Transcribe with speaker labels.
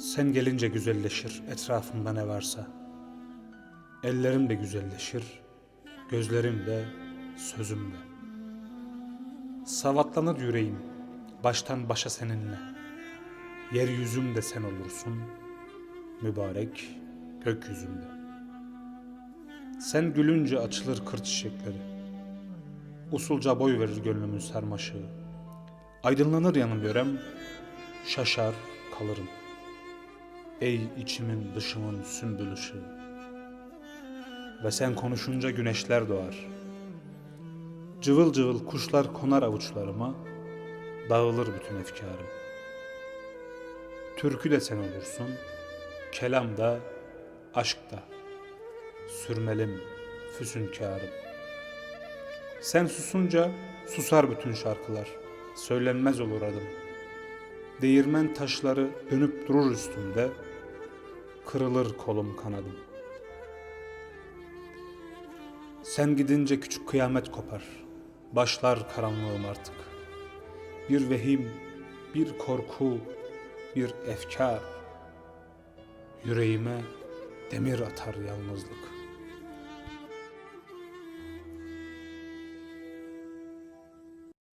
Speaker 1: Sen gelince güzelleşir etrafımda ne varsa. Ellerim de güzelleşir, gözlerim de, sözüm de. Savatlanır yüreğim, baştan başa seninle. Yeryüzüm de sen olursun, mübarek gökyüzümde. Sen gülünce açılır kır çiçekleri. Usulca boy verir gönlümün sarmaşığı. Aydınlanır yanım yörem, şaşar kalırım. Ey içimin dışımın sümbül. Ve sen konuşunca güneşler doğar. Cıvıl cıvıl kuşlar konar avuçlarıma, dağılır bütün efkarım. Türkü de sen olursun, kelam da, aşk da. Sürmelim, füsünkarım. Sen susunca susar bütün şarkılar, söylenmez olur adım. Değirmen taşları dönüp durur üstümde, kırılır kolum kanadım. Sen gidince küçük kıyamet kopar, başlar karanlığım artık. Bir vehim, bir korku, bir efkar, yüreğime demir atar yalnızlık.